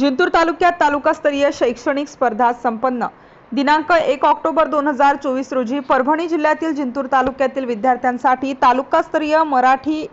जिंतूर तालुक्यात तालुकास्तरीय शैक्षणिक स्पर्धा संपन्न. दिनांक एक ऑक्टोबर दोन हजार चोवीस रोजी परभणी जिल्ह्यातील जिंतूर तालुक्यातील विद्यार्थ्यांसाठी तालुकास्तरीय मराठी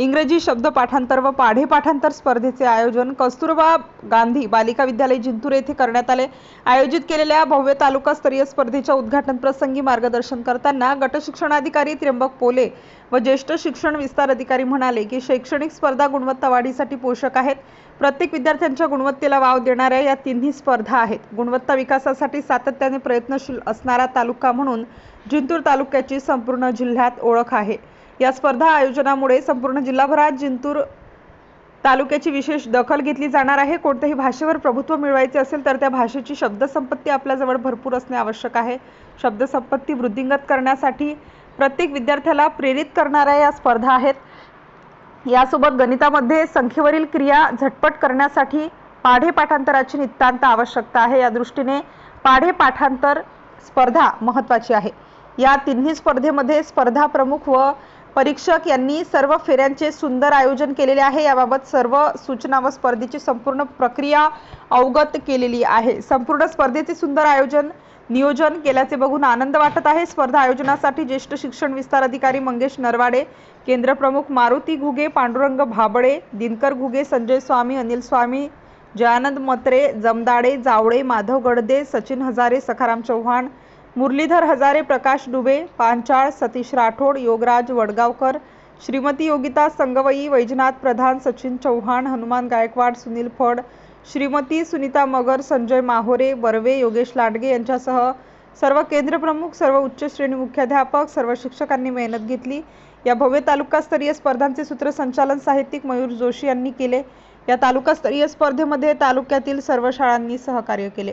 इंग्रजी शब्द पाठांतर व पाढे पाठांतर स्पर्धेचे आयोजन कस्तुरबा गांधी बालिका विद्यालय जिंतूर येथे करण्यात आले. आयोजित केलेल्या भव्य तालुकास्तरीय स्पर्धेच्या उद्घाटन प्रसंगी मार्गदर्शन करताना गटशिक्षणाधिकारी त्र्यंबक पोले व ज्येष्ठ शिक्षण विस्तार अधिकारी म्हणाले की शैक्षणिक स्पर्धा गुणवत्ता वाढीसाठी पोषक आहेत. प्रत्येक विद्यार्थ्यांच्या गुणवत्तेला वाव देणाऱ्या या तिन्ही स्पर्धा आहेत. गुणवत्ता विकासासाठी सातत्याने प्रयत्नशील असणारा तालुका म्हणून जिंतूर तालुक्याची संपूर्ण जिल्ह्यात ओळख आहे. या स्पर्धा आयोजनामुळे संपूर्ण जिल्हाभरात जिंतूर तालुक्याची विशेष दखल घेतली जाणार आहे. कोणत्याही भाषेवर प्रभुत्व मिळवायचे असेल तर त्या भाषेची शब्दसंपत्ती आपल्याजवळ भरपूर असणे आवश्यक आहे. शब्दसंपत्ती वृद्धिंगत करण्यासाठी प्रत्येक विद्यार्थ्याला प्रेरित करणाऱ्या या स्पर्धा आहेत. यासोबत गणितामध्ये संख्येवरील क्रिया झटपट करण्यासाठी पाढे पाठांतराची नितांत आवश्यकता आहे. या दृष्टीने पाढे पाठांतर स्पर्धा महत्त्वाची आहे. या तिन्ही स्पर्धेमध्ये स्पर्धा प्रमुख व परीक्षक यांनी सर्व फेऱ्यांचे सुंदर आयोजन केलेले आहे. याबाबत सर्व सूचना व स्पर्धेची संपूर्ण प्रक्रिया अवगत केलेली आहे. संपूर्ण स्पर्धेचे सुंदर आयोजन नियोजन केल्याचे बघून आनंद वाटत आहे. स्पर्धा आयोजनासाठी ज्येष्ठ शिक्षण विस्तार अधिकारी मंगेश नरवाडे केंद्र प्रमुख मारुती घुगे पांडुरंग भाबडे दिनकर घुगे संजय स्वामी अनिल स्वामी जयानंद मत्रे जमदाडे जावळे माधव गडदे सचिन हजारे सखाराम चव्हाण मुरलीधर हजारे प्रकाश डुबे पांचाळ सतीश राठोड योगराज वडगावकर श्रीमती योगिता संगवई वैजनाथ प्रधान सचिन चव्हाण हनुमान गायकवाड सुनील फड श्रीमती सुनीता मगर संजय माहोरे बर्वे योगेश लांडगे यांच्यासह सर्व केंद्रप्रमुख सर्व उच्च श्रेणी मुख्याध्यापक सर्व शिक्षकांनी मेहनत घेतली. या भव्य तालुकास्तरीय स्पर्धांचे सूत्रसंचालन साहित्यिक मयूर जोशी यांनी केले. या तालुकास्तरीय स्पर्धेमध्ये तालुक्यातील सर्व शाळांनी सहकार्य केले.